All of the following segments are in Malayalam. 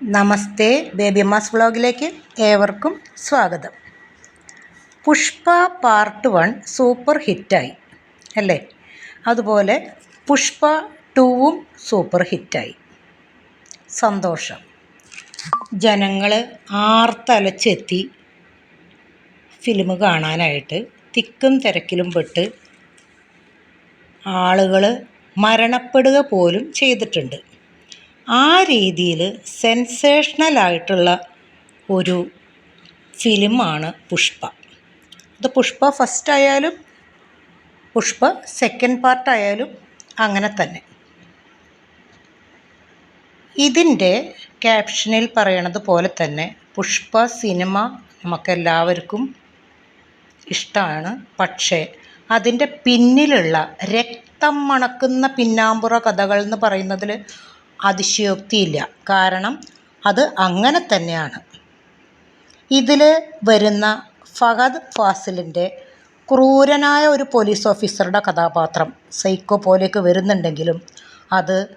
നമസ്തേ ബേബി മാസ് വ്ളോഗിലേക്ക് ഏവർക്കും സ്വാഗതം. പുഷ്പ പാർട്ട് വൺ സൂപ്പർ ഹിറ്റായി അല്ലേ? അതുപോലെ പുഷ്പ ടൂവും സൂപ്പർ ഹിറ്റായി. സന്തോഷം. ജനങ്ങൾ ആർത്തലച്ചെത്തി ഫിലിം കാണാനായിട്ട് തിക്കും തിരക്കിലും പെട്ട് ആളുകൾ മരണപ്പെടുക പോലും ചെയ്തിട്ടുണ്ട്. ആ രീതിയിൽ സെൻസേഷണലായിട്ടുള്ള ഒരു ഫിലിമാണ് പുഷ്പ. അത് പുഷ്പ ഫസ്റ്റ് ആയാലും പുഷ്പ സെക്കൻഡ് പാർട്ടായാലും അങ്ങനെ തന്നെ. ഇതിന്റെ ക്യാപ്ഷനിൽ പറയണത് പോലെ തന്നെ പുഷ്പ സിനിമ നമുക്കെല്ലാവർക്കും ഇഷ്ടമാണ് പക്ഷേ അതിന്റെ പിന്നിലുള്ള രക്തം മണക്കുന്ന പിന്നാമ്പുറ കഥകൾ എന്ന് പറയുന്നതിൽ അതിശയോക്തിയില്ല. കാരണം അത് അങ്ങനെ തന്നെയാണ്. ഇതിൽ വരുന്ന ഫഹദ് ഫാസിലിന്റെ ക്രൂരനായ ഒരു പോലീസ് ഓഫീസറുടെ കഥാപാത്രം സൈക്കോ പോലേക്ക് വരുന്നുണ്ടെങ്കിലും അത്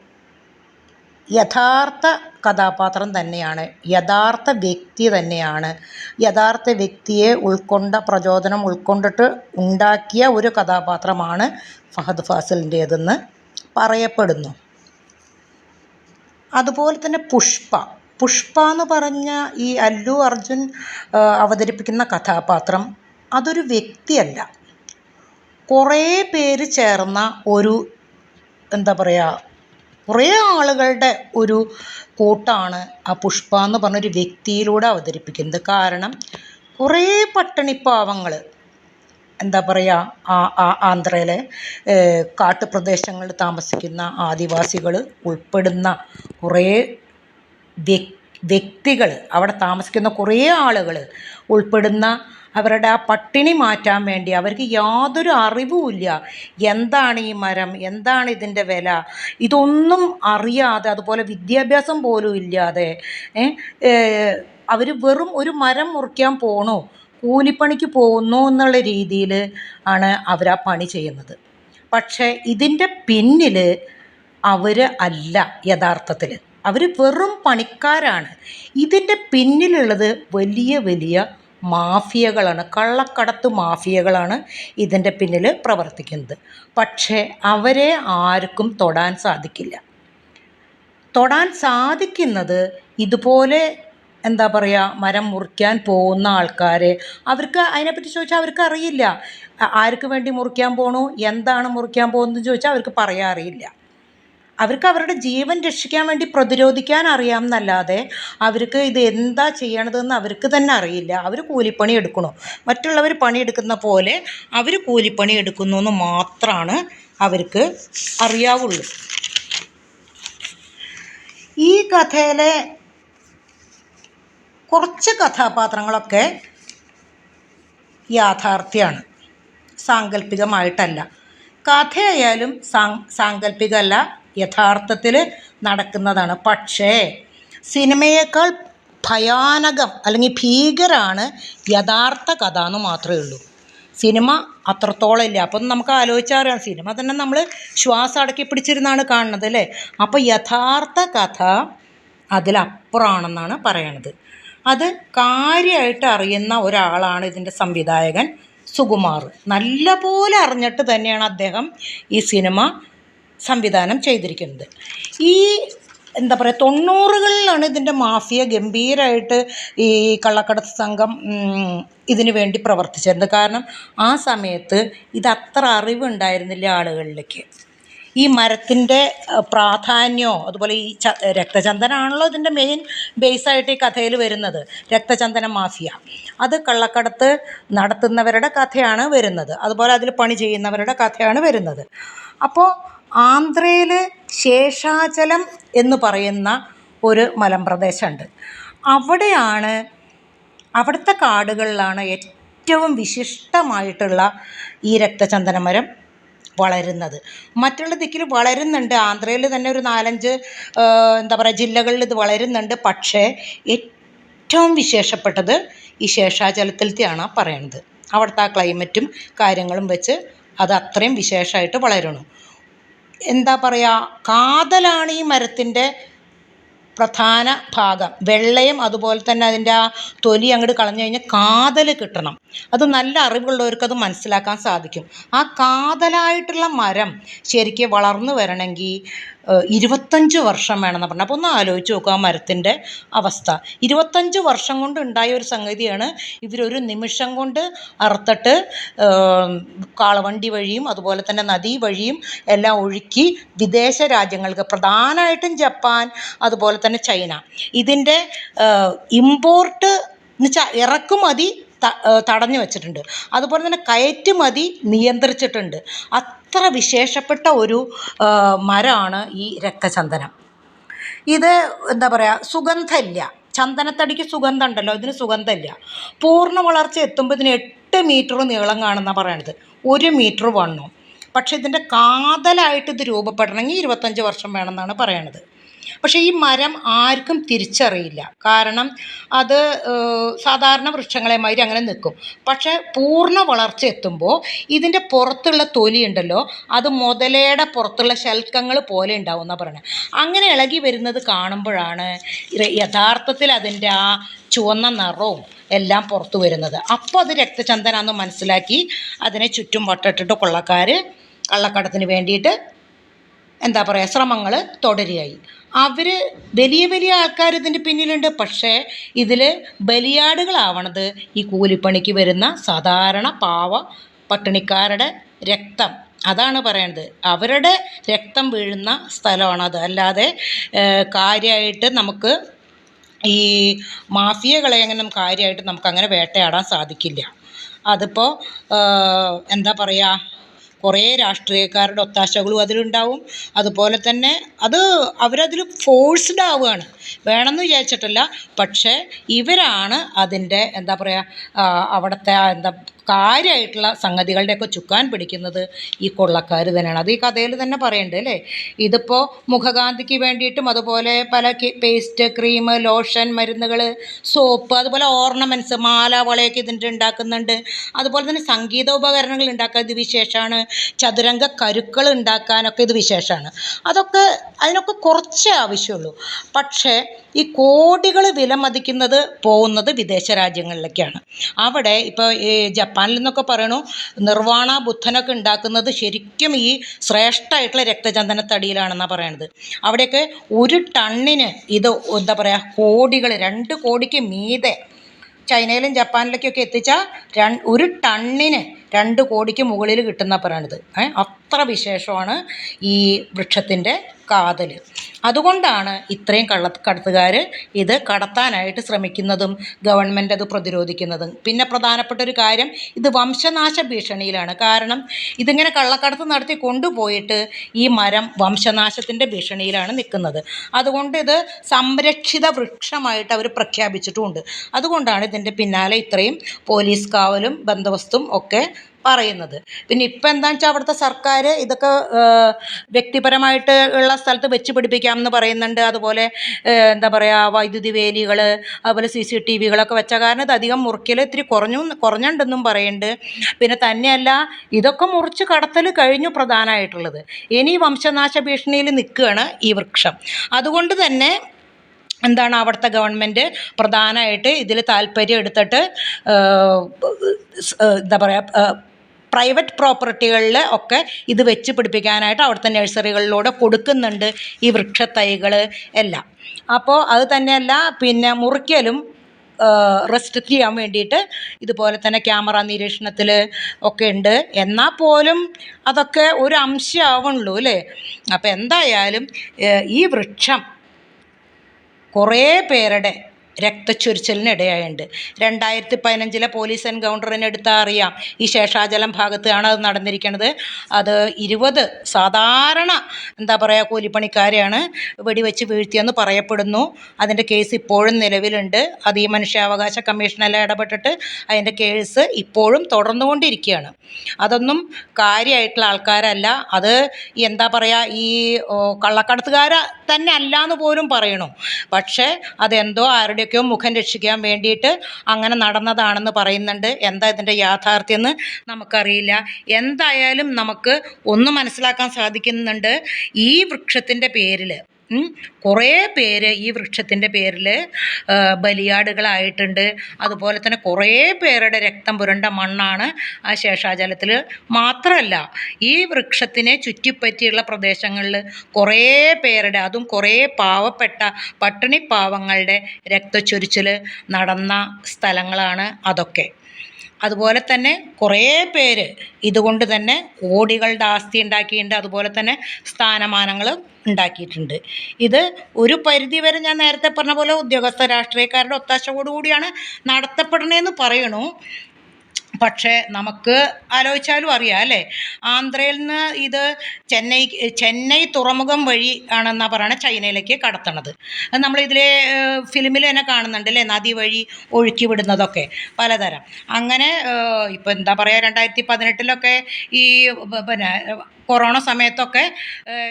യഥാർത്ഥ കഥാപാത്രം തന്നെയാണ്. യഥാർത്ഥ വ്യക്തി തന്നെയാണ്. യഥാർത്ഥ വ്യക്തിയെ ഉൾക്കൊണ്ട പ്രചോദനം ഉൾക്കൊണ്ടിട്ട് ഉണ്ടാക്കിയ ഒരു കഥാപാത്രമാണ് ഫഹദ് ഫാസിലിന്റേതെന്ന് പറയപ്പെടുന്നു. അതുപോലെ തന്നെ പുഷ്പ. പുഷ്പ എന്ന് പറഞ്ഞ ഈ അല്ലു അർജുൻ അവതരിപ്പിക്കുന്ന കഥാപാത്രം അതൊരു വ്യക്തിയല്ല. കുറേ പേര് ചേർന്ന ഒരു എന്താ പറയുക കുറേ ആളുകളുടെ ഒരു കൂട്ടാണ് ആ പുഷ്പ എന്ന് പറഞ്ഞൊരു വ്യക്തിയിലൂടെ അവതരിപ്പിക്കുന്നത്. കാരണം കുറേ പട്ടിണിപ്പാവങ്ങൾ എന്താ പറയുക ആന്ധ്രയിലെ കാട്ടുപ്രദേശങ്ങളിൽ താമസിക്കുന്ന ആദിവാസികൾ ഉൾപ്പെടുന്ന കുറേ വ്യക്തികൾ അവിടെ താമസിക്കുന്ന കുറേ ആളുകൾ ഉൾപ്പെടുന്ന അവരുടെ ആ പട്ടിണി മാറ്റാൻ വേണ്ടി അവർക്ക് യാതൊരു അറിവുമില്ല എന്താണ് ഈ മരം? എന്താണ് ഇതിന്റെ വില? ഇതൊന്നും അറിയാതെ അതുപോലെ വിദ്യാഭ്യാസം പോലും ഇല്ലാതെ അവർ വെറും ഒരു മരം മുറിക്കാൻ പോണു. കൂലിപ്പണിക്ക് പോകുന്നു എന്നുള്ള രീതിയിൽ ആണ് അവർ ആ പണി ചെയ്യുന്നത്. പക്ഷേ ഇതിന്റെ പിന്നിൽ അവർ അല്ല യഥാർത്ഥത്തിൽ അവർ വെറും പണിക്കാരാണ്. ഇതിന്റെ പിന്നിലുള്ളത് വലിയ വലിയ മാഫിയകളാണ്. കള്ളക്കടത്ത് മാഫിയകളാണ് ഇതിന്റെ പിന്നിൽ പ്രവർത്തിക്കുന്നത്. പക്ഷേ അവരെ ആർക്കും തൊടാൻ സാധിക്കില്ല. തൊടാൻ സാധിക്കുന്നത് ഇതുപോലെ എന്താ പറയുക മരം മുറിക്കാൻ പോകുന്ന ആൾക്കാരെ. അവർക്ക് അതിനെപ്പറ്റി ചോദിച്ചാൽ അവർക്ക് അറിയില്ല. ആർക്ക് വേണ്ടി മുറിക്കാൻ പോണു എന്താണ് മുറിക്കാൻ പോകുന്നത് ചോദിച്ചാൽ അവർക്ക് പറയാൻ അറിയില്ല. അവർക്ക് അവരുടെ ജീവൻ രക്ഷിക്കാൻ വേണ്ടി പ്രതിരോധിക്കാൻ അറിയാമെന്നല്ലാതെ അവർക്ക് ഇത് എന്താ ചെയ്യണതെന്ന് അവർക്ക് തന്നെ അറിയില്ല. അവർ കൂലിപ്പണി എടുക്കണോ. മറ്റുള്ളവർ പണിയെടുക്കുന്ന പോലെ അവർ കൂലിപ്പണി എടുക്കുന്നു എന്ന് മാത്രമാണ് അവർക്ക് അറിയാവുള്ളൂ. ഈ കഥയിലെ കുറച്ച് കഥാപാത്രങ്ങളൊക്കെ യാഥാർത്ഥ്യമാണ് സാങ്കല്പികമായിട്ടല്ല കഥയായാലും സാങ്കല്പികമല്ല യഥാർത്ഥത്തിൽ നടക്കുന്നതാണ്. പക്ഷേ സിനിമയേക്കാൾ ഭയാനകം അല്ലെങ്കിൽ ഭീകരമാണ് യഥാർത്ഥ കഥ എന്ന് മാത്രമേ ഉള്ളൂ. സിനിമ അത്രത്തോളം ഇല്ല. അപ്പം നമുക്ക് ആലോചിച്ചറിയാം സിനിമ തന്നെ നമ്മൾ ശ്വാസം അടക്കി പിടിച്ചിരുന്നാണ് കാണുന്നത് അല്ലേ? അപ്പോൾ യഥാർത്ഥ കഥ അതിലപ്പുറമാണെന്നാണ് പറയണത്. അത് കാര്യമായിട്ട് അറിയുന്ന ഒരാളാണ് ഇതിന്റെ സംവിധായകൻ സുകുമാർ. നല്ല പോലെ അറിഞ്ഞിട്ട് തന്നെയാണ് അദ്ദേഹം ഈ സിനിമ സംവിധാനം ചെയ്തിരിക്കുന്നത്. ഈ എന്താ പറയുക തൊണ്ണൂറുകളിലാണ് ഇതിന്റെ മാഫിയ ഗംഭീരമായിട്ട് ഈ കള്ളക്കടത്ത് സംഘം ഇതിന് വേണ്ടി പ്രവർത്തിച്ചിരുന്നത്. കാരണം ആ സമയത്ത് ഇത് അത്ര അറിവുണ്ടായിരുന്നില്ല ആളുകളിലേക്ക്. ഈ മരത്തിന്റെ പ്രാധാന്യമോ അതുപോലെ ഈ ച രക്തചന്ദനാണല്ലോ ഇതിന്റെ മെയിൻ ബേസായിട്ട് ഈ കഥയിൽ വരുന്നത്. രക്തചന്ദന മാഫിയ. അത് കള്ളക്കടത്ത് നടത്തുന്നവരുടെ കഥയാണ് വരുന്നത്. അതുപോലെ അതിൽ പണി ചെയ്യുന്നവരുടെ കഥയാണ് വരുന്നത്. അപ്പോൾ ആന്ധ്രയിൽ ശേഷാചലം എന്ന് പറയുന്ന ഒരു മലമ്പ്രദേശമുണ്ട്. അവിടെയാണ് അവിടുത്തെ കാടുകളിലാണ് ഏറ്റവും വിശിഷ്ടമായിട്ടുള്ള ഈ രക്തചന്ദനമരം വളരുന്നത്. മറ്റുള്ള ദിക്കിൽ വളരുന്നുണ്ട്. ആന്ധ്രയിൽ തന്നെ ഒരു നാലഞ്ച് എന്താ പറയുക ജില്ലകളിൽ ഇത് വളരുന്നുണ്ട്. പക്ഷേ ഏറ്റവും വിശേഷപ്പെട്ടത് ഈ ശേഷാചലത്തിലത്തെയാണ് പറയണത്. അവിടുത്തെ ആ ക്ലൈമറ്റും കാര്യങ്ങളും വെച്ച് അത് അത്രയും വിശേഷമായിട്ട് വളരണം. എന്താ പറയുക കാതലാണ് ഈ മരത്തിന്റെ പ്രധാന ഭാഗം. വെള്ളയും അതുപോലെ തന്നെ അതിന്റെ ആ തൊലി അങ്ങോട്ട് കളഞ്ഞു കഴിഞ്ഞാൽ കാതൽ കിട്ടണം. അത് നല്ല അറിവുള്ളവർക്ക് അത് മനസ്സിലാക്കാൻ സാധിക്കും. ആ കാതലായിട്ടുള്ള മരം ശരിക്കും വളർന്നു വരണമെങ്കിൽ ഇരുപത്തഞ്ച് വർഷം വേണമെന്ന് പറഞ്ഞു. അപ്പോൾ ഒന്ന് ആലോചിച്ച് നോക്കുക ആ മരത്തിന്റെ അവസ്ഥ. ഇരുപത്തഞ്ച് വർഷം കൊണ്ട് ഉണ്ടായ ഒരു സംഗതിയാണ് ഇവരൊരു നിമിഷം കൊണ്ട് അറുത്തിട്ട് കാളവണ്ടി വഴിയും അതുപോലെ തന്നെ നദി വഴിയും എല്ലാം ഒഴുക്കി വിദേശ രാജ്യങ്ങൾക്ക് പ്രധാനമായിട്ടും ജപ്പാൻ അതുപോലെ തന്നെ ചൈന. ഇതിന്റെ ഇമ്പോർട്ട് എന്ന് വെച്ചാൽ ഇറക്കുമതി തടഞ്ഞു വെച്ചിട്ടുണ്ട്. അതുപോലെ തന്നെ കയറ്റുമതി നിയന്ത്രിച്ചിട്ടുണ്ട്. അത്ര വിശേഷപ്പെട്ട ഒരു മരമാണ് ഈ രക്തചന്ദനം. ഇത് എന്താ പറയുക സുഗന്ധമില്ല. ചന്ദനത്തടിക്ക് സുഗന്ധം ഉണ്ടല്ലോ ഇതിന് സുഗന്ധമില്ല. പൂർണ വളർച്ച എത്തുമ്പോൾ ഇതിന് എട്ട് മീറ്റർ നീളം കാണുന്ന പറയണത്. ഒരു മീറ്റർ വണ്ണം. പക്ഷേ ഇതിന്റെ കാതലായിട്ട് ഇത് രൂപപ്പെടണമെങ്കിൽ ഇരുപത്തഞ്ച് വർഷം വേണമെന്നാണ് പറയണത്. പക്ഷേ ഈ മരം ആർക്കും തിരിച്ചറിയില്ല. കാരണം അത് സാധാരണ വൃക്ഷങ്ങളെ മാതിരി അങ്ങനെ നിൽക്കും. പക്ഷേ പൂർണ വളർച്ച എത്തുമ്പോൾ ഇതിന്റെ പുറത്തുള്ള തൊലി ഉണ്ടല്ലോ അത് മുതലയുടെ പുറത്തുള്ള ശൽക്കങ്ങൾ പോലെ ഉണ്ടാവും എന്നാണ് പറയുന്നത് അങ്ങനെ ഇളകി വരുന്നത് കാണുമ്പോഴാണ് യഥാർത്ഥത്തിൽ അതിന്റെ ആ ചുവന്ന നിറവും എല്ലാം പുറത്തു വരുന്നത്. അപ്പോൾ അത് രക്തചന്ദനാന്ന് മനസ്സിലാക്കി അതിനെ ചുറ്റും വട്ടിട്ടിട്ട് കൊള്ളക്കാർ കള്ളക്കടത്തിന് വേണ്ടിയിട്ട് എന്താ പറയുക ശ്രമങ്ങൾ തുടരുകയായി. അവർ വലിയ വലിയ ആൾക്കാർ ഇതിന്റെ പിന്നിലുണ്ട്. പക്ഷേ ഇതിൽ ബലിയാടുകളാവണത് ഈ കൂലിപ്പണിക്ക് വരുന്ന സാധാരണ പാവ പട്ടിണിക്കാരുടെ രക്തം. അതാണ് പറയണത്. അവരുടെ രക്തം വീഴുന്ന സ്ഥലമാണത് അല്ലാതെ കാര്യമായിട്ട് നമുക്ക് ഈ മാഫിയകളെ അങ്ങനെ കാര്യമായിട്ട് നമുക്കങ്ങനെ വേട്ടയാടാൻ സാധിക്കില്ല. അതിപ്പോൾ എന്താ പറയുക കുറേ രാഷ്ട്രീയക്കാരുടെ ഒത്താശകളും അതിലുണ്ടാവും. അതുപോലെ തന്നെ അത് അവരതിൽ ഫോഴ്സ്ഡ് ആവുകയാണ്. വേണമെന്ന് വിചാരിച്ചിട്ടല്ല. പക്ഷേ ഇവരാണ് അതിന്റെ എന്താ പറയുക അവിടുത്തെ എന്താ കാര്യമായിട്ടുള്ള സംഗതികളുടെയൊക്കെ ചുക്കാൻ പിടിക്കുന്നത് ഈ കൊള്ളക്കാർ തന്നെയാണ്. അത് ഈ കഥയിൽ തന്നെ പറയുന്നുണ്ട് അല്ലേ? ഇതിപ്പോൾ മുഖകാന്തിക്ക് വേണ്ടിയിട്ടും അതുപോലെ പല പേസ്റ്റ് ക്രീം ലോഷൻ മരുന്നുകൾ സോപ്പ് അതുപോലെ ഓർണമെന്റ്സ് മാല വളയൊക്കെ ഇതിന്റെ ഉണ്ടാക്കുന്നുണ്ട്. അതുപോലെ തന്നെ സംഗീത ഉപകരണങ്ങൾ ഉണ്ടാക്കാൻ ഇത് വിശേഷമാണ്. ചതുരംഗ കരുക്കൾ ഉണ്ടാക്കാനൊക്കെ ഇത് വിശേഷമാണ്. അതൊക്കെ അതിനൊക്കെ കുറച്ചേ ആവശ്യമുള്ളൂ. പക്ഷേ ഈ കോടികൾ വിലമതിക്കുന്നത് പോകുന്നത് വിദേശ രാജ്യങ്ങളിലേക്കാണ് അവിടെ ഇപ്പോൾ ഈ ജപ്പാനിൽ നിന്നൊക്കെ പറയണു നിർവാണ ബുദ്ധനൊക്കെ ഉണ്ടാക്കുന്നത് ശരിക്കും ഈ ശ്രേഷ്ഠമായിട്ടുള്ള രക്തചന്ദനത്തടിയിലാണെന്നാണ് പറയണത്. അവിടെയൊക്കെ ഒരു ടണ്ണിന് ഇത് എന്താ പറയുക കോടികൾ രണ്ട് കോടിക്ക് മീതെ ചൈനയിലും ജപ്പാനിലേക്കൊക്കെ എത്തിച്ചാൽ ഒരു ടണ്ണിന് രണ്ട് കോടിക്ക് മുകളിൽ കിട്ടുന്ന പറയണത്. അത്ര വിശേഷമാണ് ഈ വൃക്ഷത്തിന്റെ കാതൽ അതുകൊണ്ടാണ് ഇത്രയും കള്ള കടത്തുകാർ ഇത് കടത്താനായിട്ട് ശ്രമിക്കുന്നതും ഗവൺമെന്റ് അത് പ്രതിരോധിക്കുന്നതും. പിന്നെ പ്രധാനപ്പെട്ട ഒരു കാര്യം ഇത് വംശനാശ ഭീഷണിയിലാണ്. കാരണം ഇതിങ്ങനെ കള്ളക്കടത്ത് നടത്തി കൊണ്ടുപോയിട്ട് ഈ മരം വംശനാശത്തിന്റെ ഭീഷണിയിലാണ് നിൽക്കുന്നത്. അതുകൊണ്ട് ഇത് സംരക്ഷിത വൃക്ഷമായിട്ട് അവർ പ്രഖ്യാപിച്ചിട്ടുമുണ്ട് അതുകൊണ്ടാണ് ഇതിന്റെ പിന്നാലെ ഇത്രയും പോലീസ് കാവലും ബന്ദോബസ്തും ഒക്കെ പറയുന്നത്. പിന്നെ ഇപ്പം എന്താണെന്ന് വെച്ചാൽ അവിടുത്തെ സർക്കാർ ഇതൊക്കെ വ്യക്തിപരമായിട്ട് ഉള്ള സ്ഥലത്ത് വെച്ച് പിടിപ്പിക്കാം എന്ന് പറയുന്നുണ്ട്. അതുപോലെ എന്താ പറയുക വൈദ്യുതി വേലികൾ അതുപോലെ സി സി ടി വികളൊക്കെ വെച്ച കാരണം ഇത് അധികം മുറിക്കൽ ഇത്തിരി കുറഞ്ഞു കുറഞ്ഞുണ്ടെന്നും പറയുന്നുണ്ട്. പിന്നെ തന്നെയല്ല ഇതൊക്കെ മുറിച്ച് കടത്തൽ കഴിഞ്ഞു പ്രധാനമായിട്ടുള്ളത്. ഇനി വംശനാശ ഭീഷണിയിൽ നിൽക്കുകയാണ് ഈ വൃക്ഷം. അതുകൊണ്ട് തന്നെ എന്താണ് അവിടുത്തെ ഗവൺമെന്റ് പ്രധാനമായിട്ട് ഇതിൽ താല്പര്യം എടുത്തിട്ട് എന്താ പറയുക പ്രൈവറ്റ് പ്രോപ്പർട്ടികളിൽ ഒക്കെ ഇത് വെച്ച് പിടിപ്പിക്കാനായിട്ട് അവിടുത്തെ നഴ്സറികളിലൂടെ കൊടുക്കുന്നുണ്ട് ഈ വൃക്ഷത്തൈകൾ എല്ലാം. അപ്പോൾ അത് തന്നെയല്ല പിന്നെ മുറിക്കലും റെസ്ട്രിക്റ്റ് ചെയ്യാൻ വേണ്ടിയിട്ട് ഇതുപോലെ തന്നെ ക്യാമറ നിരീക്ഷണത്തിൽ ഒക്കെ ഉണ്ട്. എന്നാൽ പോലും അതൊക്കെ ഒരു അംശമാവുള്ളൂ അല്ലേ? അപ്പോൾ എന്തായാലും ഈ വൃക്ഷം കുറേ പേരുടെ രക്തച്ചൊരിച്ചിലിനിടയായിട്ടുണ്ട് രണ്ടായിരത്തി പതിനഞ്ചിലെ പോലീസ് എൻകൗണ്ടറിന് അറിയാം. ഈ ശേഷാചലം ഭാഗത്താണ് അത് നടന്നിരിക്കുന്നത് അത് ഇരുപത് സാധാരണ എന്താ പറയുക കൂലിപ്പണിക്കാരെയാണ് വെടിവെച്ച് വീഴ്ത്തിയെന്ന് പറയപ്പെടുന്നു. അതിന്റെ കേസ് ഇപ്പോഴും നിലവിലുണ്ട്. അത് ഈ മനുഷ്യാവകാശ കമ്മീഷനെല്ലാം ഇടപെട്ടിട്ട് അതിന്റെ കേസ് ഇപ്പോഴും തുടർന്നുകൊണ്ടിരിക്കുകയാണ്. അതൊന്നും കാര്യമായിട്ടുള്ള ആൾക്കാരല്ല. അത് എന്താ പറയുക ഈ കള്ളക്കടത്തുകാരെ തന്നെ അല്ല എന്ന് പോലും പറയണു. പക്ഷേ അതെന്തോ ആരുടെയൊക്കെയോ മുഖം രക്ഷിക്കാൻ വേണ്ടിയിട്ട് അങ്ങനെ നടന്നതാണെന്ന് പറയുന്നുണ്ട് എന്താ ഇതിന്റെ യാഥാർത്ഥ്യം എന്ന് നമുക്കറിയില്ല എന്തായാലും നമുക്ക് ഒന്ന് മനസ്സിലാക്കാൻ സാധിക്കുന്നുണ്ട് ഈ വൃക്ഷത്തിന്റെ പേരിൽ. കുറേ പേര് ഈ വൃക്ഷത്തിന്റെ പേരിൽ ബലിയാടുകളായിട്ടുണ്ട്. അതുപോലെ തന്നെ കുറേ പേരുടെ രക്തം പുരണ്ട മണ്ണാണ് ആ ശേഷാചലത്തിൽ. മാത്രമല്ല ഈ വൃക്ഷത്തിനെ ചുറ്റിപ്പറ്റിയുള്ള പ്രദേശങ്ങളിൽ കുറേ പേരുടെ അതും കുറേ പാവപ്പെട്ട പട്ടിണി പാവങ്ങളുടെ രക്തച്ചൊരിച്ചിൽ നടന്ന സ്ഥലങ്ങളാണ് അതൊക്കെ. അതുപോലെ തന്നെ കുറേ പേര് ഇതുകൊണ്ട് തന്നെ കോടികളുടെ ആസ്തി ഉണ്ടാക്കിയിട്ടുണ്ട്. അതുപോലെ തന്നെ സ്ഥാനമാനങ്ങൾ ഉണ്ടാക്കിയിട്ടുണ്ട്. ഇത് ഒരു പരിധിവരെ ഞാൻ നേരത്തെ പറഞ്ഞ പോലെ ഉദ്യോഗസ്ഥ രാഷ്ട്രീയക്കാരുടെ ഒത്താശയോടുകൂടിയാണ് നടത്തപ്പെടണേന്ന് പറയണു. പക്ഷേ നമുക്ക് ആലോചിച്ചാലും അറിയാം അല്ലേ? ആന്ധ്രയിൽ നിന്ന് ഇത് ചെന്നൈ ചെന്നൈ തുറമുഖം വഴി ആണെന്നാണ് പറയുന്നത് ചൈനയിലേക്ക് കടത്തണത്. ഇതിലെ ഫിലിമിൽ തന്നെ കാണുന്നുണ്ട് അല്ലേ? നദി വഴി ഒഴുക്കി വിടുന്നതൊക്കെ പലതരം. അങ്ങനെ ഇപ്പം എന്താ പറയുക രണ്ടായിരത്തി പതിനെട്ടിലൊക്കെ ഈ പിന്നെ കൊറോണ സമയത്തൊക്കെ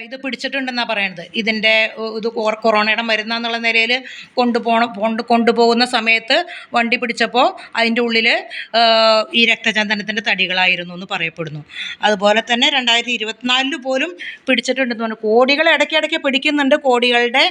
ഇത് പിടിച്ചിട്ടുണ്ടെന്നാണ് പറയുന്നത് ഇതിന്റെ ഇത് കൊറോണയുടെ കൊറോണയുടെ മരുന്നാന്നുള്ള നിലയിൽ കൊണ്ടുപോകണം കൊണ്ട് കൊണ്ടുപോകുന്ന സമയത്ത് വണ്ടി പിടിച്ചപ്പോൾ അതിന്റെ ഉള്ളിൽ രക്തചന്ദനത്തിന്റെ തടികളായിരുന്നു എന്ന് പറയപ്പെടുന്നു. അതുപോലെ തന്നെ രണ്ടായിരത്തി ഇരുപത്തിനാലിൽ പോലും പിടിച്ചിട്ടുണ്ടെന്ന് പറഞ്ഞു. കോടികൾ ഇടയ്ക്കിടയ്ക്ക് പിടിക്കുന്നുണ്ട് കോടികളുടെ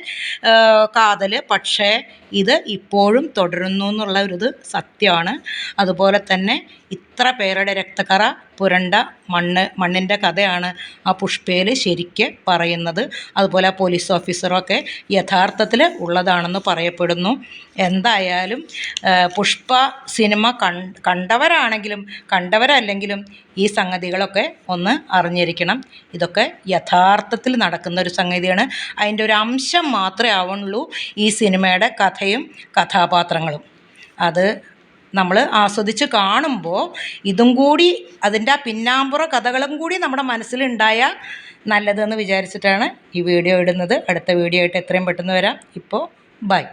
കാതൽ പക്ഷേ ഇത് ഇപ്പോഴും തുടരുന്നു എന്നുള്ള ഒരു സത്യമാണ്. അതുപോലെ തന്നെ ഇത്ര പേരുടെ രക്തക്കറ പുരണ്ട മണ്ണ് മണ്ണിന്റെ കഥയാണ് ആ പുഷ്പയിൽ ശരിക്ക് പറയുന്നത്. അതുപോലെ ആ പോലീസ് ഓഫീസറൊക്കെ യഥാർത്ഥത്തിൽ ഉള്ളതാണെന്ന് പറയപ്പെടുന്നു. എന്തായാലും പുഷ്പ സിനിമ കൺ കണ്ടവരാണെങ്കിലും കണ്ടവരല്ലെങ്കിലും ഈ സംഗതികളൊക്കെ ഒന്ന് അറിഞ്ഞിരിക്കണം. ഇതൊക്കെ യഥാർത്ഥത്തിൽ നടക്കുന്ന ഒരു സംഗതിയാണ്. അതിന്റെ ഒരു അംശം മാത്രമേ ആവുള്ളൂ ഈ സിനിമയുടെ കഥയും കഥാപാത്രങ്ങളും. അത് നമ്മൾ ആസ്വദിച്ച് കാണുമ്പോൾ ഇതും കൂടി അതിന്റെ ആ പിന്നാമ്പുറ കഥകളും കൂടി നമ്മുടെ മനസ്സിലുണ്ടായ നല്ലതെന്ന് വിചാരിച്ചിട്ടാണ് ഈ വീഡിയോ ഇടുന്നത്. അടുത്ത വീഡിയോ ആയിട്ട് എത്രയും പെട്ടെന്ന് വരാം. ഇപ്പോൾ ബൈ.